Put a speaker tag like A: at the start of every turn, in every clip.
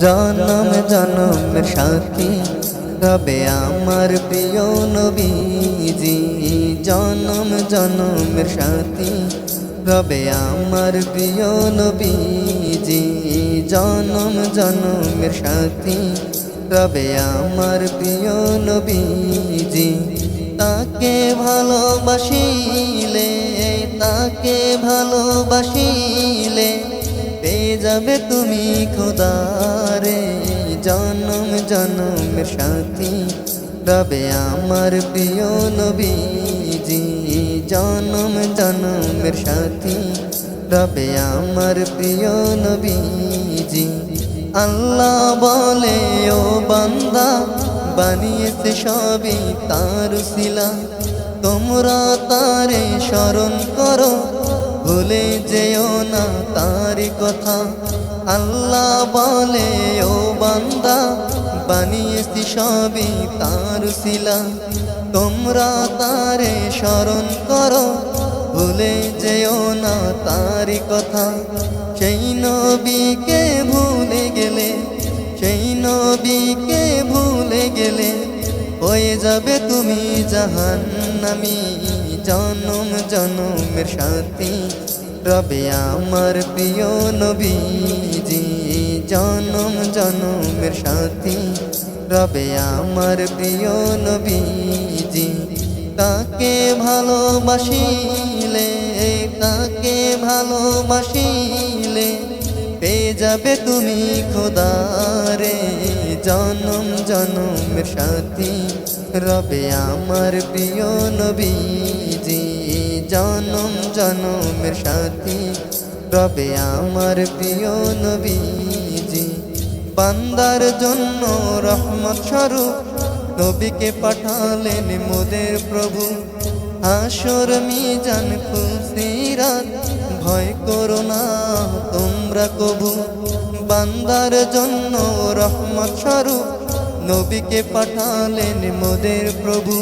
A: জনম জনম সাথী রবে আমার প্রিয় নবীজি। জনম জনম সাথী রবে আমার প্রিয় নবীজি। জনম জনম সাথী রবে আমার প্রিয় নবীজি। তাকে ভালোবাসিলে তাকে ভালোবাসিলে যাবে তুমি খোদারে। জনম জনম সাথী রবে আমার প্রিয় নবীজি। জনম জনমের সাথী রবে আমার প্রিয় নবীজি। আল্লাহ বলে, ও বান্দা, বানিয়েছে সবই তার শিলা। তোমরা তারে স্মরণ করো ভুলে যেও না তার কথা। আল্লাহ বলে, ও বান্দা, বানিয়েছি সবই তার শিলা। তোমরা তারে স্মরণ করো, ভুলে যেও না তার কথা। সেই নবীকে ভুলে গেলে, সেই নবীকে ভুলে গেলে হয়ে যাবে তুমি জাহান নামি জনম, জনমের সাথী। রবে আমার প্রিয় নবীজি, জনম, জনমের সাথী। রবে আমার প্রিয় নবীজি, তাকে ভালোবাসিলে তাকে ভালোবাসিলে। পেয়ে যাবে তুমি খোদারে জনম, জনমের সাথী। রবে আমার প্রিয় নবীজি, জনম জনমের সাথী। রবে আমার প্রিয় নবীজি, বান্দার জন্য রহমত স্বরূপ। নবীকে পাঠালেন মোদের প্রভু। হাসর মিজান খুশিরাত ভয় করো না, তোমরা কবু। বান্দার জন্য রহমত স্বরূপ নবীকে পাঠালেন মোদের প্রভু।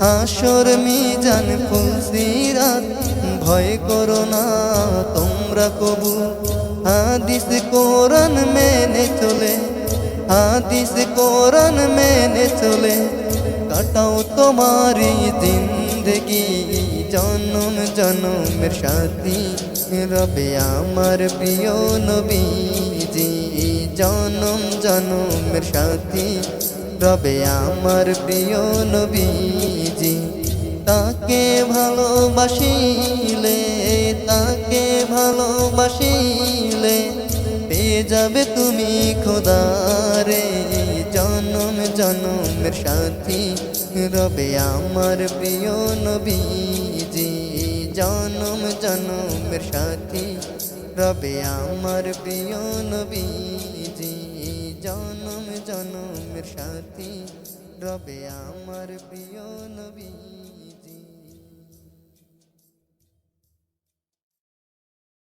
A: হাসর মিজান খুশিরাত ভয় করো না, তোমরা কবু। হাদিস কোরআন মেনে চলে, হাদিস কোরআন মেনে চলে। কাটাও তোমারি জিন্দগি জনম জনমের সাথী। রবে আমার প্রিয় নবীজি জনম জনমের সাথী রবে আমার প্রিয় নবীজি। তাকে ভালোবাসিলে তাকে ভালোবাসিলে পেয়ে যাবে তুমি খোদারে। জনম জনমের সাথী রবে আমার প্রিয় নবীজি। জনম জনমের সাথী রবে আমার প্রিয় নবীজি জনম জনমের সাথী। রবে আমার প্রিয় নবী